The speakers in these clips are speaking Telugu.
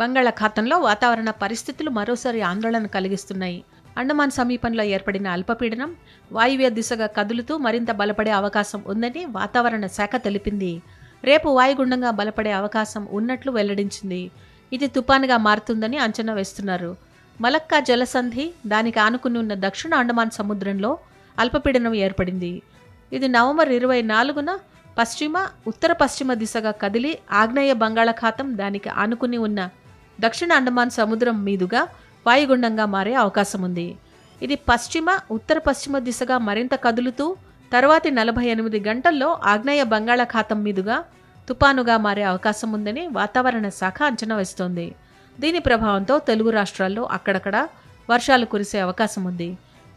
బంగాళాఖాతంలో వాతావరణ పరిస్థితులు మరోసారి ఆందోళన కలిగిస్తున్నాయి. అండమాన్ సమీపంలో ఏర్పడిన అల్పపీడనం వాయువ్య దిశగా కదులుతూ మరింత బలపడే అవకాశం ఉందని వాతావరణ శాఖ తెలిపింది. రేపు వాయుగుండంగా బలపడే అవకాశం ఉన్నట్లు వెల్లడించింది. ఇది తుపానుగా మారుతుందని అంచనా వేస్తున్నారు. మలక్కా జలసంధి దానికి ఆనుకుని ఉన్న దక్షిణ అండమాన్ సముద్రంలో అల్పపీడనం ఏర్పడింది. ఇది నవంబర్ ఇరవై నాలుగున పశ్చిమ ఉత్తర పశ్చిమ దిశగా కదిలి ఆగ్నేయ బంగాళాఖాతం దానికి ఆనుకుని ఉన్న దక్షిణ అండమాన్ సముద్రం మీదుగా వాయుగుండంగా మారే అవకాశం ఉంది ఇది పశ్చిమ ఉత్తర పశ్చిమ దిశగా మరింత కదులుతూ తర్వాతి నలభై ఎనిమిది గంటల్లో ఆగ్నేయ బంగాళాఖాతం మీదుగా తుపానుగా మారే అవకాశం ఉందని వాతావరణ శాఖ అంచనా వేస్తోంది. దీని ప్రభావంతో తెలుగు రాష్ట్రాల్లో అక్కడక్కడ వర్షాలు కురిసే అవకాశం ఉంది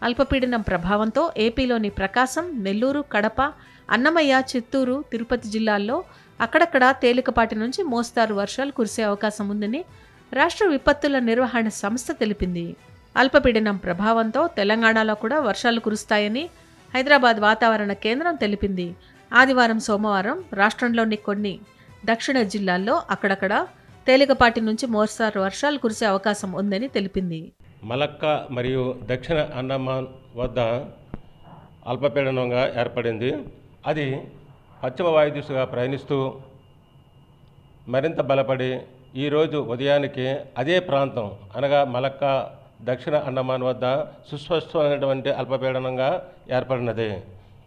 అల్పపీడనం ప్రభావంతో ఏపీలోని ప్రకాశం నెల్లూరు కడప అన్నమయ్య చిత్తూరు తిరుపతి జిల్లాల్లో అక్కడక్కడ తేలికపాటి నుంచి మోస్తారు వర్షాలు కురిసే అవకాశం ఉందని రాష్ట్ర విపత్తుల నిర్వహణ సంస్థ తెలిపింది. అల్పపీడనం ప్రభావంతో తెలంగాణలో కూడా వర్షాలు కురుస్తాయని హైదరాబాద్ వాతావరణ కేంద్రం తెలిపింది. ఆదివారం సోమవారం రాష్ట్రంలోని కొన్ని దక్షిణ జిల్లాల్లో అక్కడక్కడ తేలికపాటి నుంచి మోస్తారు వర్షాలు కురిసే అవకాశం ఉందని తెలిపింది. మలక్కా మరియు దక్షిణ అండమాన్ వద్ద అల్పపీడనంగా ఏర్పడింది. అది పశ్చిమ వాయు దిశగా ప్రయాణిస్తూ మరింత బలపడి ఈరోజు ఉదయానికి అదే ప్రాంతం అనగా మలక్కా దక్షిణ అండమాన్ వద్ద సుస్పష్టమైనటువంటి అల్పపీడనంగా ఏర్పడినది.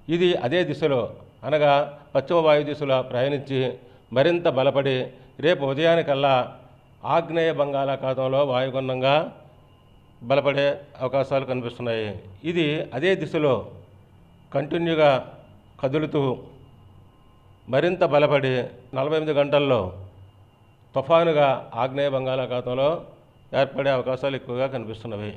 ఇది అదే దిశలో అనగా పశ్చిమ వాయు దిశలో ప్రయాణించి మరింత బలపడి రేపు ఉదయానికల్లా ఆగ్నేయ బంగాళాఖాతంలో వాయుగుండంగా బలపడే అవకాశాలు కనిపిస్తున్నాయి. ఇది అదే దిశలో కంటిన్యూగా కదులుతూ మరింత బలపడి నలభై ఎనిమిది గంటల్లో తుఫానుగా ఆగ్నేయ బంగాళాఖాతంలో ఏర్పడే అవకాశాలు ఎక్కువగా కనిపిస్తున్నవి.